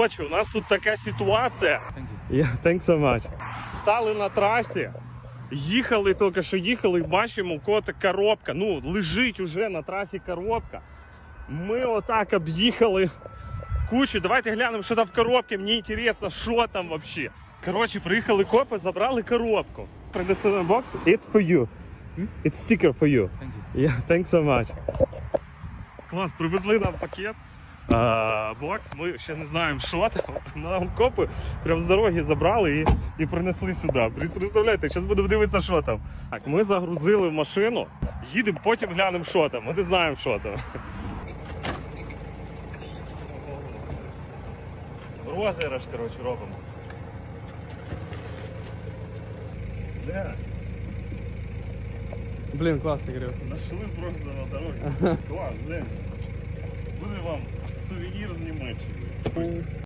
Короче, у нас тут така ситуація. Yeah, thanks so much. Стали на трасі, їхали тільки що їхали, бачимо, у кого-то коробка. Ну, лежить уже на трасі коробка. Ми отак об'їхали кучу. Давайте глянемо, що там в коробці. Мені цікаво, що там взагалі. Коротше, приїхали копи, забрали коробку. Принесли на бокс. It's for you. It's sticker for you. Thank you. Yeah, thanks so much. Клас, привезли нам пакет. Бокс, ми ще не знаємо, що там. Нам копи прям з дороги забрали і, і принесли сюди. Представляєте, зараз будемо дивитися, що там. Так, ми загрузили в машину, їдемо, потім глянемо, що там. Ми не знаємо, що там. Розіграш, коротше, робимо. Де? Блін, класний грив. Нашли просто на дорогі. Клас, блин. Буде вам сувенір з Німеччини.